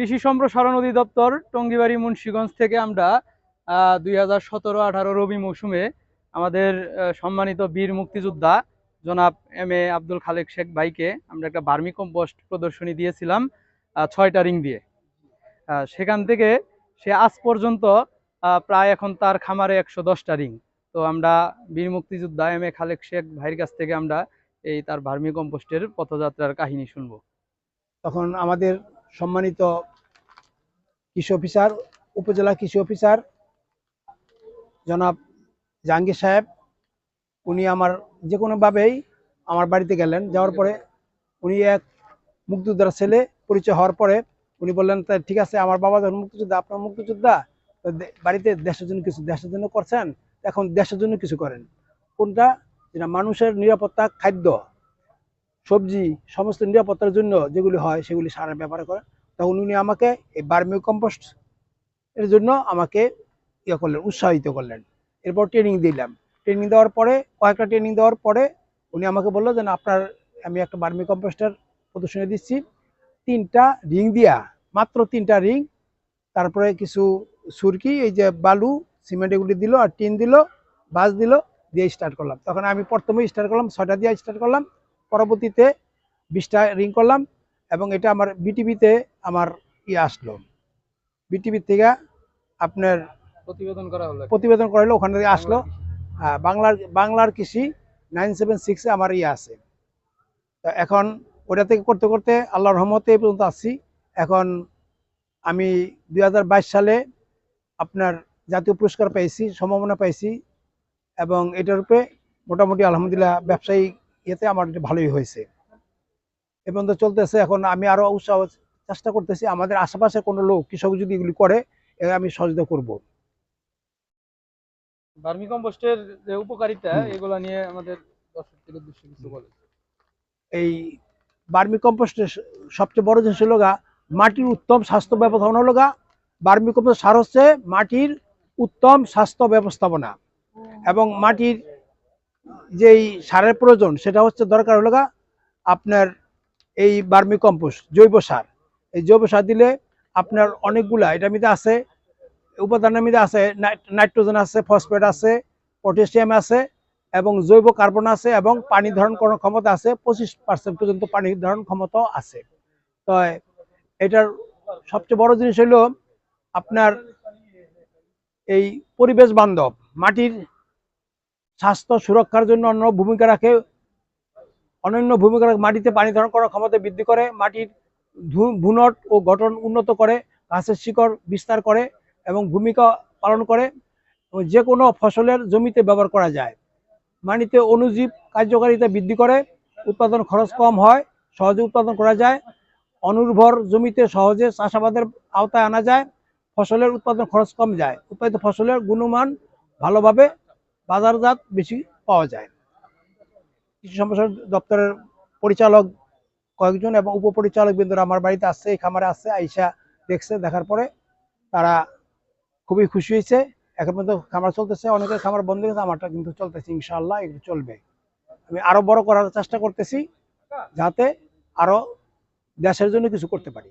কৃষি সম্প্রসারণ অধিদপ্তর, টঙ্গিবাড়ি, মুন্সিগঞ্জ থেকে আমরা দুই হাজার সতেরো আঠারো রবি মৌসুমে আমাদের সম্মানিত বীর মুক্তিযোদ্ধা জনাব এম এ আব্দুল খালেক শেখ ভাইকে আমরা একটা বার্মি কম্পোস্ট প্রদর্শনী দিয়েছিলাম ছয়টা রিং দিয়ে। সেখান থেকে সে আজ পর্যন্ত প্রায় এখন তার খামারে একশো দশটা রিং। তো আমরা বীর মুক্তিযোদ্ধা এম এ খালেক শেখ ভাইয়ের কাছ থেকে আমরা এই তার ভার্মি কম্পোস্টের পথযাত্রার কাহিনী শুনব। তখন আমাদের সম্মানিত কৃষি অফিসার, উপজেলা কৃষি অফিসার, জনাব জাহাঙ্গীর সাহেব, উনি আমার যে কোনোভাবেই আমার বাড়িতে গেলেন। যাওয়ার পরে উনি এক মুক্তিযোদ্ধার ছেলে, পরিচয় হওয়ার পরে উনি বললেন, তা ঠিক আছে, আমার বাবা যখন মুক্তিযোদ্ধা, আপনার মুক্তিযোদ্ধা বাড়িতে দেশের জন্য কিছু, দেশের জন্য করছেন, এখন দেশের জন্য কিছু করেন। কোনটা? যেটা মানুষের নিরাপত্তা, খাদ্য, সবজি, সমস্ত নিরাপত্তার জন্য যেগুলি হয়, সেগুলি সারের ব্যবহার করে তখন উনি আমাকে এই বার্মি কম্পোস্ট এর জন্য আমাকে ইয়ে করলেন, উৎসাহিত করলেন। এরপর ট্রেনিং দিলাম। ট্রেনিং দেওয়ার পরে, কয়েকটা ট্রেনিং দেওয়ার পরে উনি আমাকে বলল যে আপনার, আমি একটা বার্মি কম্পোস্টের প্রদর্শনী দিচ্ছি। তিনটা রিং দিয়া, মাত্র তিনটা রিং, তারপরে কিছু সুরকি, এই যে বালু, সিমেন্ট এগুলি দিল আর টিন দিল বাস দিল, দিয়ে স্টার্ট করলাম। তখন আমি প্রথমে স্টার্ট করলাম, ছয়টা দিয়ে স্টার্ট করলাম। পরবর্তীতে বিশটা রিং করলাম এবং এটা আমার বিটিভিতে আমার ইয়ে আসলো। বিটিভি থেকে আপনার প্রতিবেদন করা হলো। প্রতিবেদন করাইলো ওখান থেকে আসলো। হ্যাঁ, বাংলার বাংলার কৃষি নাইন সেভেন সিক্সে আমার ইয়ে আছে। তো এখন ওটা থেকে করতে করতে আল্লাহর রহমতে এই পর্যন্ত আসছি এখন আমি দু হাজার বাইশ সালে আপনার জাতীয় পুরস্কার পাইছি সম্ভাবনা পাইছি এবং এটার উপরে মোটামুটি আলহামদুলিল্লাহ ব্যবসায়ী ইয়েতে আমার ভালোই হয়েছে। এ পর্যন্ত চলতেছে। এখন আমি আরও উৎসাহ চেষ্টা করতেছি আমাদের আশেপাশে কোনো লোক কৃষক যদি এগুলি করে আমি সহযোগিতা করব। কম্পোস্টের যে উপকারিতা। এগুলা নিয়ে আমাদের দর্শকদের উদ্দেশ্যে কিছু বলে এই বার্মি কম্পোস্টের সবচেয়ে বড় জিনিস হলো গা মাটির উত্তম স্বাস্থ্য ব্যবস্থাপনা হলো গা বার্মি কম্পোস্ট সার হচ্ছে মাটির উত্তম স্বাস্থ্য ব্যবস্থাপনা। এবং মাটির যেই সারের প্রয়োজন সেটা হচ্ছে দরকার হলো গা আপনার এই বার্মি কম্পোস্ট জৈব সার। এই জৈব সার দিলে আপনার অনেকগুলা এটার মধ্যে আছে, উপাদানের মধ্যে আছে নাইট- নাইট্রোজেন আছে ফসফেট আছে পটাশিয়াম আছে এবং জৈব কার্বন আছে এবং পানি ধারণ করার ক্ষমতা আছে, পঁচিশ পার্সেন্ট পর্যন্ত পানি ধারণ ক্ষমতাও আছে। তো এটার সবচেয়ে বড় জিনিস হলো আপনার এই পরিবেশ বান্ধব, মাটির স্বাস্থ্য সুরক্ষার জন্য অন্য ভূমিকা রাখে, অনন্য ভূমিকা মাটিতে পানি ধারণ করার ক্ষমতা বৃদ্ধি করে, মাটির ভূনট ও গঠন উন্নত করে, গাছের শিকড় বিস্তার করে এবং ভূমিকা পালন করে যে কোনো ফসলের জমিতে ব্যবহার করা যায়। মাটিতে অণুজীব কার্যকারিতা বৃদ্ধি করে, উৎপাদন খরচ কম হয়, সহজে উৎপাদন করা যায়, অনুর্বর জমিতে সহজে চাষাবাদের আওতায় আনা যায়, ফসলের উৎপাদন খরচ কম যায়। উৎপাদিত ফসলের গুণমান ভালোভাবে বাজারজাত বেশি পাওয়া যায়। কৃষি সম্প্রসারণ দপ্তরের পরিচালক কয়েকজন এবং উপপরিচালক বিন্দুরা আমার বাড়িতে আসছে, এই খামারে আসছে, আইসা দেখছে, দেখার পরে তারা খুবই খুশি হয়েছে। এখন পর্যন্ত খামার চলতেছে, অনেকের খামার বন্ধ হয়েছে আমারটা কিন্তু চলতেছে, ইনশাআল্লাহ এগুলো চলবে। আমি আরও বড় করার চেষ্টা করতেছি, যাতে আরও দেশের জন্য কিছু করতে পারি।